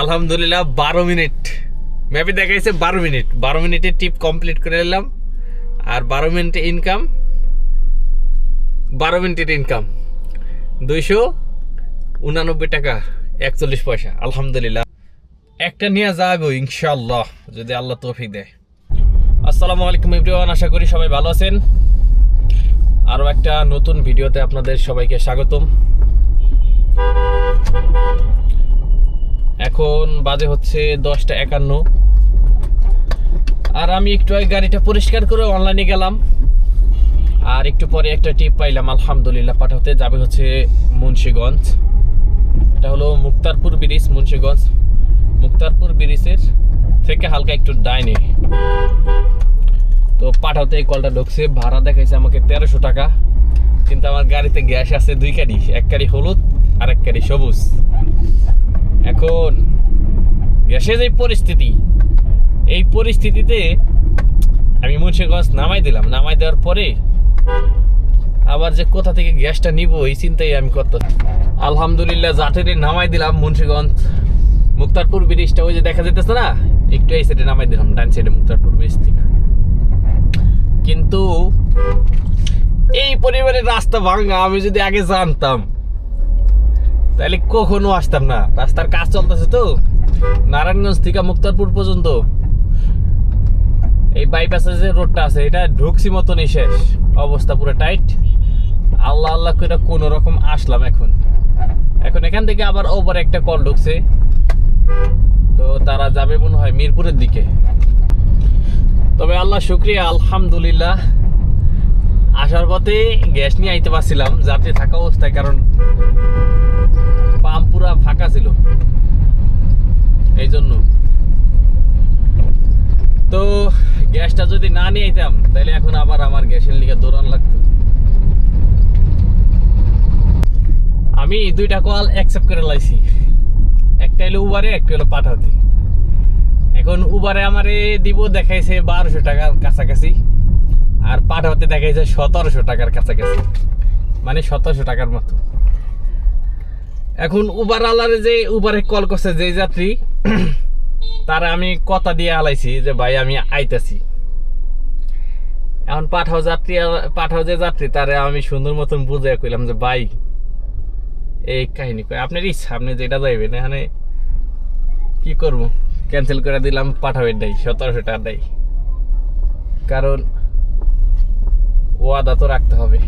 আলহামদুলিল্লাহ, বারো মিনিট। ম্যাপে দেখাইছে বারো মিনিট। বারো মিনিটের টিপ কমপ্লিট করে নিলাম। আর বারো মিনিটে ইনকাম বারো মিনিটের ইনকাম দুইশো উনানব্বই টাকা, একচল্লিশ পয়সা। আলহামদুলিল্লাহ। একটা নিয়ে যাব ইনশাল্লাহ যদি আল্লাহ তৌফিক দেয়। আসসালামু আলাইকুম এভরিওয়ান আশা করি সবাই ভালো আছেন। আরও একটা নতুন ভিডিওতে আপনাদের সবাইকে স্বাগতম। এখন বাজে হচ্ছে দশটা একান্ন। আর আমি একটু আগে গাড়িটা পরিষ্কার করে অনলাইনে গেলাম। আর একটু পরে একটা টিপ পাইলাম, আলহামদুলিল্লাহ পাঠাতে। যাবে হচ্ছে মুন্সীগঞ্জ। এটা হলো মুক্তারপুর ব্রিজ, মুন্সীগঞ্জ। মুক্তারপুর ব্রিজের থেকে হালকা একটু ডাইনে। তো পাঠাতে এই কলটা ঢুকছে, ভাড়া দেখাইছে আমাকে তেরোশো টাকা। কিন্তু আমার গাড়িতে গ্যাস আছে দুই কারি, এক কারি হলুদ আর এক কারি সবুজ। এখন গ্যাসের যে পরিস্থিতি, এই পরিস্থিতিতে আমি মুন্সিগঞ্জ নামাই দিলাম। নামাই দেওয়ার পরে আবার যে কোথা থেকে গ্যাসটা নিব, এই চিন্তাই আমি করত আলহামদুলিল্লাহ জাটেরে নামাই দিলাম মুন্সিগঞ্জ মুক্তারপুর ব্রিজটা। ওই যে দেখা যেতেছে না, একটু এই সাইডে নামাই দিলাম, ডান সাইডে মুক্তারপুর ব্রিজ থেকে। কিন্তু এই পরিবারের রাস্তা ভাঙা আমি যদি আগে জানতাম তাহলে কখনো আসতাম না। রাস্তার কাজ চলতেছে তো। নারায়ণগঞ্জ থেকে মুক্তারপুর পর্যন্ত। এই বাইপাসে যে রোডটা আছে, এটা ঢুকছি মতনই শেষ। অবস্থা পুরো টাইট আল্লাহ আল্লাহ করে কোন রকম আসলাম এখন। এখন এখান থেকে আবার ওপর একটা কল ঢুকছে। তো তারা যাবে মনে হয় মিরপুরের দিকে। তবে আল্লাহ শুক্রিয়া, আলহামদুলিল্লাহ। আসার পথে গ্যাস নিয়ে আইতে পারছিলাম, যাত্রী থাকা অবস্থায়, কারণ পাম্প পুরা ফাঁকা ছিল। এই জন্য তো গ্যাসটা যদি না নিয়ে আইতাম তাহলে এখন আবার আমার গ্যাসের লিগে দৌড়ান লাগতো। আমি দুইটা কল অ্যাকসেপ্ট করে লাইছি। একটা হলো উবারে একটা হলো পাঠাতে। এখন উবারে আমারে দিব, দেখাইছে বারোশো টাকার কাছাকাছি। আর পাঠাতে দেখাইছে সতেরোশো টাকার কাছাকাছি। মানে সতেরোশো টাকার মতো। এখন উবার আলারে যে উবারে কল করছে, যে যাত্রী, তারা আমি কথা দিয়ে আলাইছি যে, ভাই, আমি আইতাছি। এখন পাঠাও যাত্রী, পাঠাও যে যাত্রী, তারে আমি সুন্দর মতন বুঝে কইলাম যে, ভাই, এই কাহিনী কই আপনার ইচ্ছা, আপনি যেটা যাইবেন এখানে কি করব? ক্যান্সেল করে দিলাম পাঠাবের ডাই সতেরোশো টাকা ডাই কারণ ওয়াদা তো রাখতে হবে।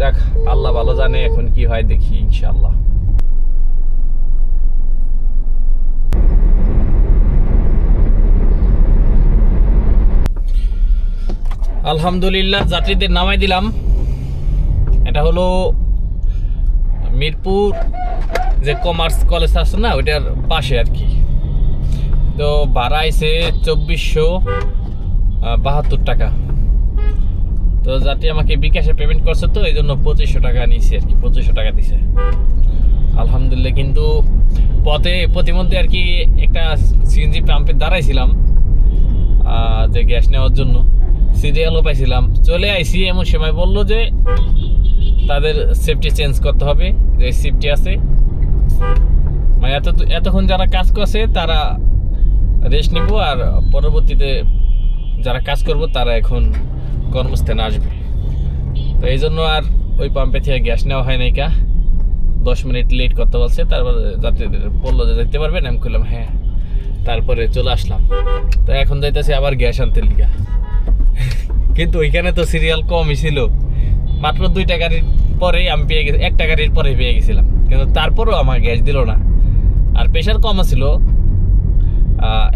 দেখ আল্লাহ ভালো জানে এখন কি হয় দেখি ইনশাল্লাহ আলহামদুলিল্লাহ, যাত্রীদের নামাই দিলাম। এটা হলো মিরপুর যে কমার্স কলেজ আছে না, ওইটার পাশে আর কি। তো ভাড়া আইছে চব্বিশশো বাহাত্তর টাকা। তো যাত্রী আমাকে বিকাশে পেমেন্ট করছে তো, এই জন্য পঁচিশশো টাকা নিয়েছি আর কি, পঁচিশশো টাকা দিছে। আলহামদুলিল্লাহ, কিন্তু পথে প্রতিমধ্যে আর কি একটা সিএনজি পাম্পে দাঁড়াইছিলাম যে গ্যাস নেওয়ার জন্য। সিরিয়ালও পাইছিলাম। চলে আইসি এমন সময় বলল যে তাদের সেফটি চেঞ্জ করতে হবে, যে সেফটি আছে। মানে এত এতক্ষণ যারা কাজ করছে, তারা রেস্ট নিব আর পরবর্তীতে যারা কাজ করব, তারা এখন কর্মস্থানে আসবে। তো এই জন্য আর ওই পাম্পে থেকে গ্যাস নেওয়া হয় নাই কা। দশ মিনিট লেট করতে বলছে, তারপর যাত্রীদের বলল যে যেতে পারবেন? আমি করলাম হ্যাঁ। তারপরে চলে আসলাম। তো এখন যাইতেছি আবার গ্যাস আনতে লিগা। কিন্তু ওইখানে তো সিরিয়াল কমই ছিল। মাত্র দুইটা গাড়ির পরেই আমি পেয়ে গেছি একটা গাড়ির পরে পেয়ে গেছিলাম। কিন্তু তারপরেও আমার গ্যাস দিল না। আর প্রেশার কম ছিল।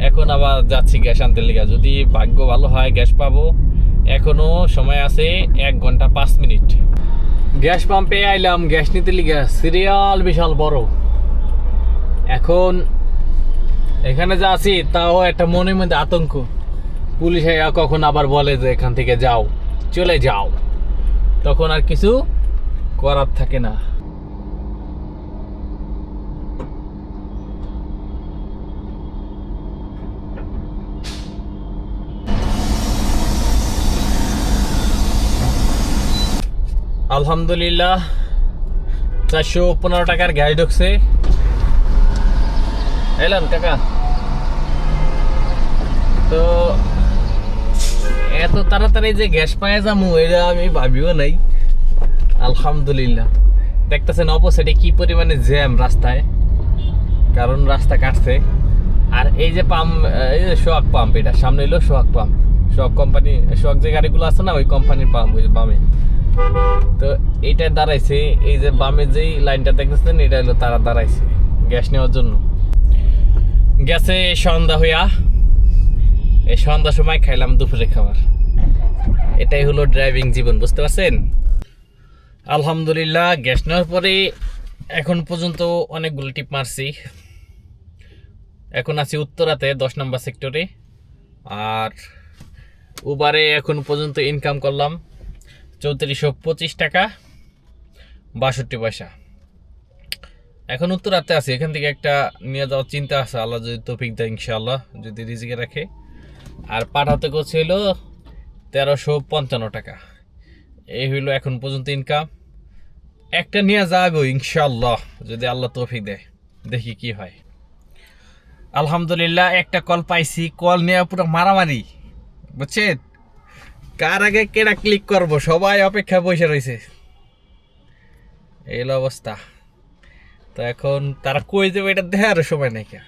এখন আবার যাচ্ছি গ্যাস আনতে লিগা। যদি ভাগ্য ভালো হয়, গ্যাস পাবো। এখনও সময় আছে এক ঘণ্টা পাঁচ মিনিট। গ্যাস পাম্পে আইলাম। গ্যাস নিতে লিগা সিরিয়াল বিশাল বড়। এখন এখানে যা আছি, তাও একটা মনের মধ্যে আতঙ্ক। পুলিশ কখন আবার বলে যে এখান থেকে যাও, চলে যাও। তখন আর কিছু করার থাকে না। আলহামদুলিল্লাহ, চারশো পনেরো টাকার গ্যাস ঢুকছে। এলেন কাকা। তো এত তাড়াতাড়ি যে গ্যাস পায়ে যাব, এটা আমি ভাবিও নাই। আলহামদুলিল্লাহ। দেখতেছেন অপোসাইডে কি পরিমাণে জ্যাম রাস্তায়। কারণ রাস্তা কাটছে। আর এই যে পাম্প এই যে সোয়াক পাম্প এটা সামনে হলো সোয়াক পাম্প সোয়াক কোম্পানি সোয়াক যে গাড়িগুলো আছে না, ওই কোম্পানির পাম্প ওই যে বামে। তো এইটা দাঁড়াইছে, এই যে বামে যেই লাইনটা দেখতেছেন, এটা হলো তারা দাঁড়াইছে গ্যাস নেওয়ার জন্য। গ্যাসে সন্ধ্যা হইয়া। এই সন্ধ্যার সময় খাইলাম দুপুরে খাবার। এটাই হলো ড্রাইভিং জীবন, বুঝতে পারছেন? আলহামদুলিল্লাহ, গ্যাস নেওয়ার পরে এখন পর্যন্ত অনেকগুলো টিপ মারছি। এখন আছি উত্তরাতে, দশ নম্বর সেক্টরে আর উবারে এখন পর্যন্ত ইনকাম করলাম চৌত্রিশশো পঁচিশ টাকা, বাষট্টি পয়সা। এখন উত্তরাতে আছি, এখান থেকে একটা নিয়ে যাওয়ার চিন্তা আছে, আল্লাহ যদি তৌফিক দেয় ইনশাআল্লাহ, যদি রিজিকে রাখে। আর পাঠাতে ছিল তেরোশো পঞ্চান্ন টাকা। এই হইল এখন পর্যন্ত ইনকাম একটা নিয়ে যাব ইনশাআল্লাহ, যদি আল্লাহ তৌফিক দেয়। দেখি কি হয়। আলহামদুলিল্লাহ, একটা কল পাইছি, কল নেওয়া পুরো মারামারি, বুঝছেন? কার আগে কেনা ক্লিক করব? সবাই অপেক্ষা বসে রয়েছে। এই অবস্থা। তো এখন তারা কই যাবে এটা দেখার সময় নাই কে।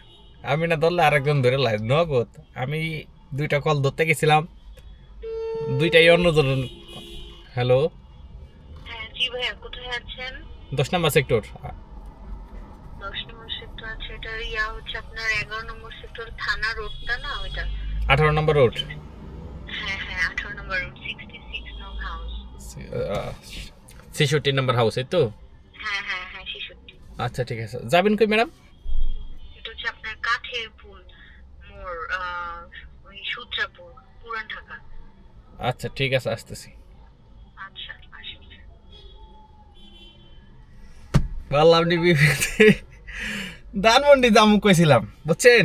আমি না ধরলে আরেকজন ধরে লাই, নগদ। আমি দুইটা কল ধরতে গেছিলাম। দুইটাই অন্যজন হ্যালো হ্যাঁ দশ নম্বর সেক্টর আঠারো নম্বর রোড। হ্যাঁ হ্যাঁ আঠারো নম্বর ছেষট্টি হাউস এই তো? হ্যাঁ হ্যাঁ হ্যাঁ আচ্ছা ঠিক আছে। যাবেন কই ম্যাডাম? এটা হচ্ছে আপনার কাঠের আহ, ওই সূত্রাপুর পুরান ঢাকা। আচ্ছা ঠিক আছে আসতেছি। আচ্ছা বললাম নি বিপদে ধানমন্ডি দাম কইছিলাম বুঝছেন?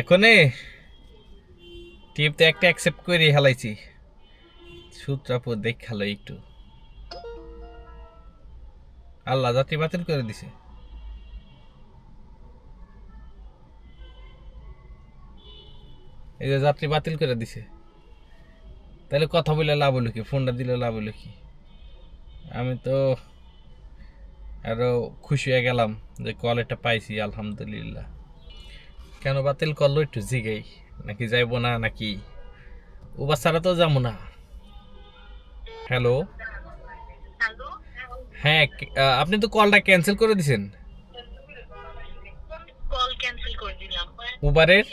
এখনে টিপ তো একটা অ্যাকসেপ্ট করে হেলাইছি। সূত্রাপুর দেখাল একটু। আল্লাহ যাত্রী বাতিল করে দিছে। এই যে যাত্রী বাতিল করে দিছে। তাহলে কথা বলে লাভ হলো কি? ফোনটা দিলে লাভ হলো কি? আমি তো আরও খুশি হয়ে গেলাম যে কল একটা পাইছি আলহামদুলিল্লাহ। কেন বাতিল করল একটু জিগাই? নাকি যাইবো না নাকি? উবার ছাড়া তো যাব না। হ্যালো? হ্যাঁ আপনি তো কলটা ক্যান্সেল করে দিছেন। উবারের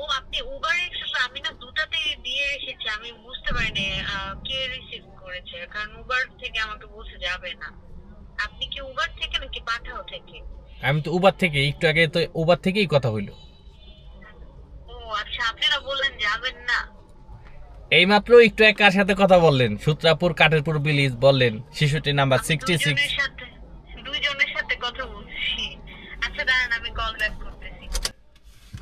ও আপনি উবার এক্সেস আমি না দুটাতেই দিয়ে এসেছি আমি বুঝতে পারিনি কে রিসিভ করেছে? কারণ উবার থেকে আমাকে বলছে যাবে না। আপনি কি উবার থেকে নাকি পাঠাও থেকে? আমি তো উবার থেকে একটু আগে তো উবার থেকেই কথা হইল। ও আচ্ছা আপনারা বললেন যাবেন না। এইমাত্র একটু এক কার সাথে কথা বললেন। সূত্রাপুর কাঠেরপুর বিলিজ বললেন শিশুটির নাম্বার সিক্সটি সিক্স দুইজনের সাথে দুইজনের সাথে কথা বলছি আচ্ছা দাঁড়ান আমি কল ব্যাক করতেছি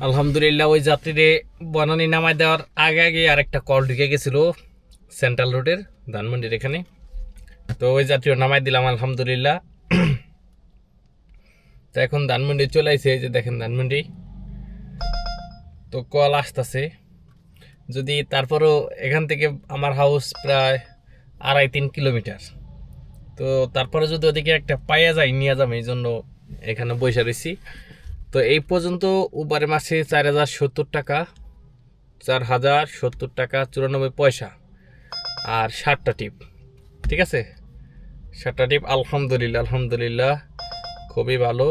আলহামদুলিল্লাহ, ওই যাত্রীরে বনানি নামায় দেওয়ার আগে আগে আরেকটা কল ঢুকে গেছিল সেন্ট্রাল রোডের, ধানমন্ডির এখানে। তো ওই যাত্রীও নামাই দিলাম, আলহামদুলিল্লাহ। তো এখন ধানমন্ডি চলে এই যে দেখেন ধানমন্ডি। তো কল আসতেছে। যদি তারপরও এখান থেকে আমার হাউস প্রায় আড়াই তিন কিলোমিটার। তো তারপরে যদি ওদিকে একটা পাইয়া যায়, নিয়ে যাবে, এই জন্য এখানে বসে রয়েছি। তো এই পর্যন্ত উবারে মাসে চার হাজার সত্তর টাকা, চার হাজার সত্তর টাকা, চুরানব্বই পয়সা আর ষাটটা টিপ, ঠিক আছে? ষাটটা টিপ, আলহামদুলিল্লাহ আলহামদুলিল্লাহ, খুবই ভালো,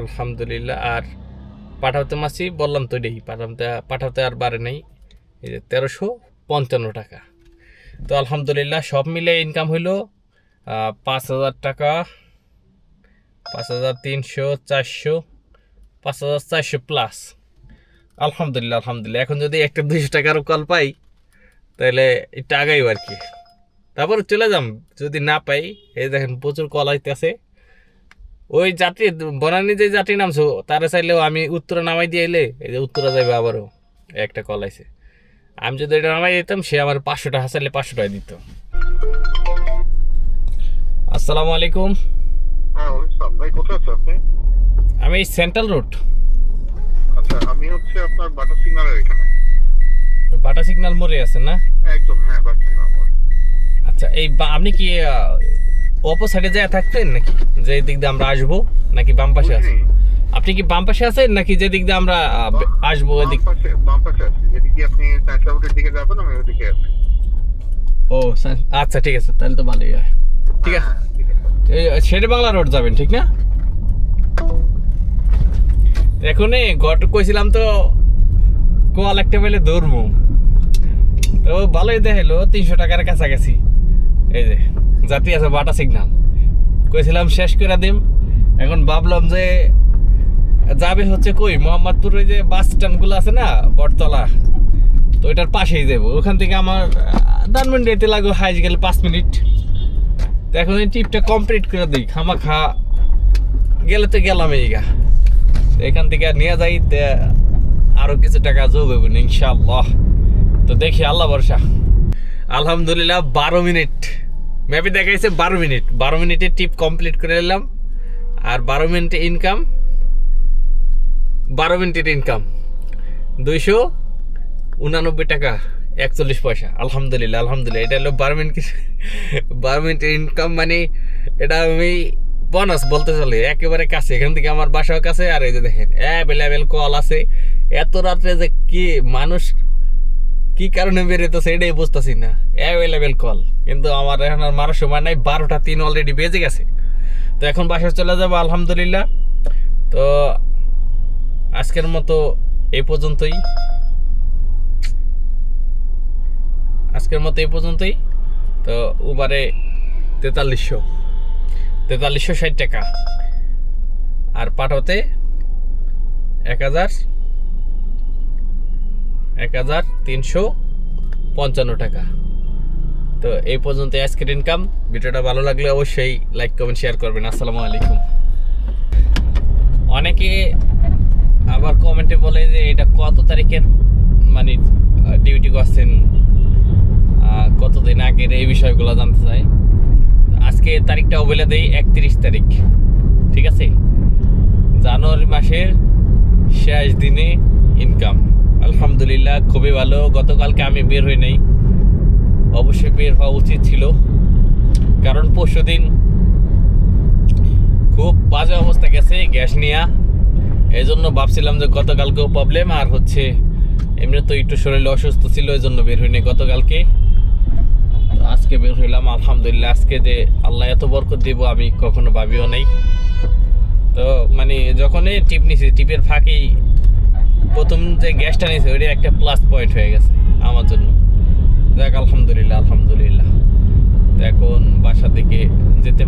আলহামদুলিল্লাহ। আর পাঠাতে মাসি বললাম তো এটাই পাঠাতে পাঠাতে আর বাড়ে নেই, এই যে তেরোশো পঞ্চান্ন টাকা। তো আলহামদুলিল্লাহ সব মিলে ইনকাম হইল পাঁচ হাজার টাকা, পাঁচ হাজার তিনশো, চারশো পাঁচ হাজার চারশো প্লাস আলহামদুলিল্লাহ আলহামদুলিল্লাহ। এখন যদি একটা দুইশো টাকার কল পাই, তাহলে একটু আগাইব আর কি। তারপর চলে যাম, যদি না পাই, এই দেখেন প্রচুর কল আইতেছে। ওই যাত্রী, বনানি যে যাত্রী নামছো, তারা চাইলেও আমি উত্তরা নামাই দিয়ে এলে, এই যে উত্তরা যাবে আবারও একটা কল আইছে। আমি যদি এটা নামাই দিতাম, সে আমার পাঁচশো টাকা, চাইলে পাঁচশো টাকা দিত। আসসালামু আলাইকুম। আমি এই সেন্ট্রাল রোড আচ্ছা আমি হচ্ছে আপনার বাটার সিগন্যালের এখানে। বাটা সিগন্যাল মোড়ে আছেন না? একদম হ্যাঁ বাটার সিগন্যাল মোড়। আচ্ছা এই বা- আপনি কি অপো সাইডে যায় থাকতেন নাকি? যে দিক দিয়ে আমরা আসব নাকি বাম পাশে আছেন? আপনি কি বাম পাশে আছেন নাকি যে দিক দিয়ে আমরা আসব ওই দিক পাশে বাম পাশে আছে। যেদিকে আপনি ল্যাবরেটরির দিকে যাবেন আমি ওদিকে আছি। ও আচ্ছা ঠিক আছে তাহলে তো ভালোই হয়। ঠিক আছে। হ্যাঁ, ঠিক আছে। শেরে বাংলা রোড যাবেন ঠিক না? এখন এই গট কইছিলাম তো কল একটা পেলে দৌড়মু তো ভালোই দেখাইলো, তিনশো টাকার কাছাকাছি। এই যে, জাতি আছে, বাটা সিগনাল কইছিলাম শেষ করে দিম। এখন ভাবলাম যে যাবে হচ্ছে কই? মোহাম্মদপুর যে বাস স্ট্যান্ডগুলো আছে না, বটতলা? তো ওইটার পাশেই যাব। ওখান থেকে আমার ধানমন্ডি যেতে লাগবে হাইজ গেলে পাঁচ মিনিট। এখন এই ট্রিপটা কমপ্লিট করে দিই। খামা খা গেলে তো গেলাম এই গা এখান থেকে নিয়ে যাই আরও কিছু টাকা যোগ হবে ইনশাল্লাহ তো দেখি, আল্লাহ ভরসা। আলহামদুলিল্লাহ, বারো মিনিট। ম্যাপে দেখাইছে বারো মিনিট। বারো মিনিটে টিপ কমপ্লিট করে নিলাম। আর বারো মিনিটে ইনকাম বারো মিনিটের ইনকাম দুইশো উনানব্বই টাকা, একচল্লিশ পয়সা। আলহামদুলিল্লাহ আলহামদুলিল্লাহ। এটা হলো বারো মিনিট, বারো মিনিটের ইনকাম মানে এটা আমি বোনাস বলতে চলে, একেবারে কাছে, এখান থেকে আমার বাসাও কাছে, আর এই যে দেখেন অ্যাভেলেবেল কল আছে। এত রাত্রে যে কি মানুষ কি কারণে বেরোতেছে এটাই বুঝতেছি না। Available call. কিন্তু আমার এখন আর মারার সময় নাই, বারোটা তিন অলরেডি বেজে গেছে। তো এখন বাসায় চলে যাব, আলহামদুলিল্লাহ। তো আজকের মতো এই পর্যন্তই। আজকের মতো এই পর্যন্তই। তো উবারে তেতাল্লিশশো। তেতাল্লিশশো ষাট টাকা। আর পাঠাতে এক হাজার এক হাজার তিনশো পঞ্চান্ন টাকা। তো এই পর্যন্ত আজকের ইনকাম ভিডিওটা ভালো লাগলে অবশ্যই লাইক কমেন্ট শেয়ার করবেন। আসসালামু আলাইকুম। অনেকে আবার কমেন্টে বলে যে এটা কত তারিখের মানে ডিউটি করছেন? কতদিন আগের এই বিষয়গুলো জানতে চাই। আজকে তারিখটাও বলে দেই একত্রিশ তারিখ। ঠিক আছে? জানুয়ারি মাসের শেষ দিনে ইনকাম আলহামদুলিল্লাহ, খুবই ভালো। গতকালকে আমি বের হই নাই। অবশ্যই বের হওয়া উচিত ছিল। কারণ পরশু দিন খুব বাজে অবস্থা গেছে গ্যাস নেওয়া এই জন্য ভাবছিলাম যে গতকালকেও প্রবলেম আর হচ্ছে এমনি তো একটু শরীর অসুস্থ ছিল এই জন্য বের হইনি গতকালকে। আজকে বের হইলাম, আলহামদুলিল্লাহ। আজকে যে আল্লাহ এত বরকত দিব, আমি কখনো ভাবিও নাই। তো মানে যখনই টিপ নিছি, টিপের ফাঁকেই প্রথম যে গ্যাসটা নিয়েছে ওইটা একটা প্লাস পয়েন্ট হয়ে গেছে আমার জন্য। দেখ আলহামদুলিল্লাহ আলহামদুলিল্লাহ। এখন বাসা থেকে যেতে